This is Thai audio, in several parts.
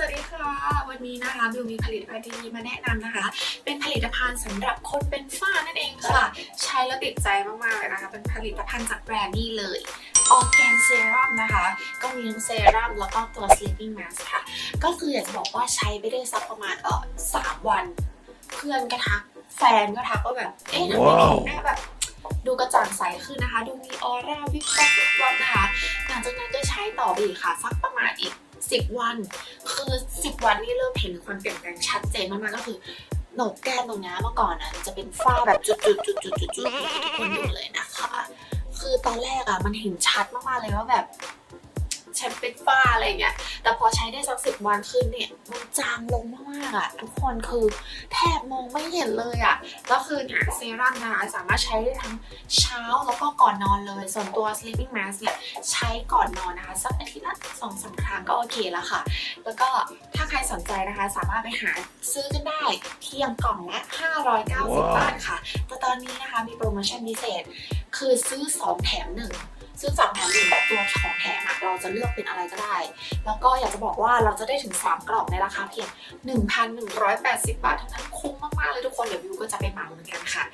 วัสดีค่ะ วันนี้นะคะบิวมีผลิตภัณฑ์ดีๆมาแนะนำนะคะ เป็นผลิตภัณฑ์สำหรับคนเป็นฝ้านั่นเองค่ะ ใช้แล้วติดใจมากๆเลยนะคะ เป็นผลิตภัณฑ์จากแบรนด์นี้เลยออร์แกนเซรั่มนะคะ ก็มีทั้งเซรั่มแล้วก็ตัว sleeping mask ค่ะ ก็คืออยากจะบอกว่าใช้ไปได้สักประมาณเออสามวัน เพื่อนก็ทัก แฟนก็ทักว่าแบบ เอ๊ะทำไมผิวหน้าแบบดูกระจ่างใสขึ้นนะคะ ดูมีออร่าวิบวับวิบวับนะคะ หลังจากนั้นก็ใช้ต่อไปอีกค่ะ สักประมาณอีก 10 วัน คือ 10 วันนี่เริ่มเห็นความเปลี่ยนแปลงชัดเจนมากๆก็คือโหนกแก้มตรงนี้เมื่อก่อนนะจะเป็นฝ้าแบบจุดๆๆๆๆๆทุกคนดูเลยนะคะ คือตอนแรกอะมันเห็นชัดมากๆเลยว่าแบบ ฉันเป็นฝ้าอะไรเงี้ย แต่พอใช้ได้สักสิบวันขึ้นเนี่ย มันจางลงมากๆอะทุกคนคือแทบมองไม่เห็นเลยอะแล้วคือเนี่ยเซรั่มนะคะสามารถใช้ได้ทั้งเช้าแล้วก็ก่อนนอนเลย ส่วนตัว sleeping mask เนี่ยใช้ก่อนนอนนะคะ สักอาทิตย์ละสองสามครั้งก็โอเคแล้วค่ะ แล้วก็ถ้าใครสนใจนะคะ สามารถไปหาซื้อกันได้เพียงกล่องละ 590 บาทค่ะ แต่ตอนนี้นะคะมีโปรโมชั่นพิเศษ คือซื้อ 2 แถม 1 ซื้อสามแถมหนึ่งแบบตัวของแถมเราจะเลือกเป็นอะไรก็ได้ แล้วก็อยากจะบอกว่าเราจะได้ถึง 3 กล่องในราคาเพียง 1,180 บาทเท่านั้นคุ้มมากๆเลยทุกคนเดี๋ยววิวก็จะไปหมาเหมือนกันค่ะ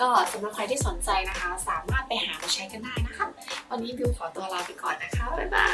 ก็สำหรับใครที่สนใจนะคะ สามารถไปหามาใช้กันได้นะคะ วันนี้วิวขอตัวลาไปก่อนนะคะบ๊ายบาย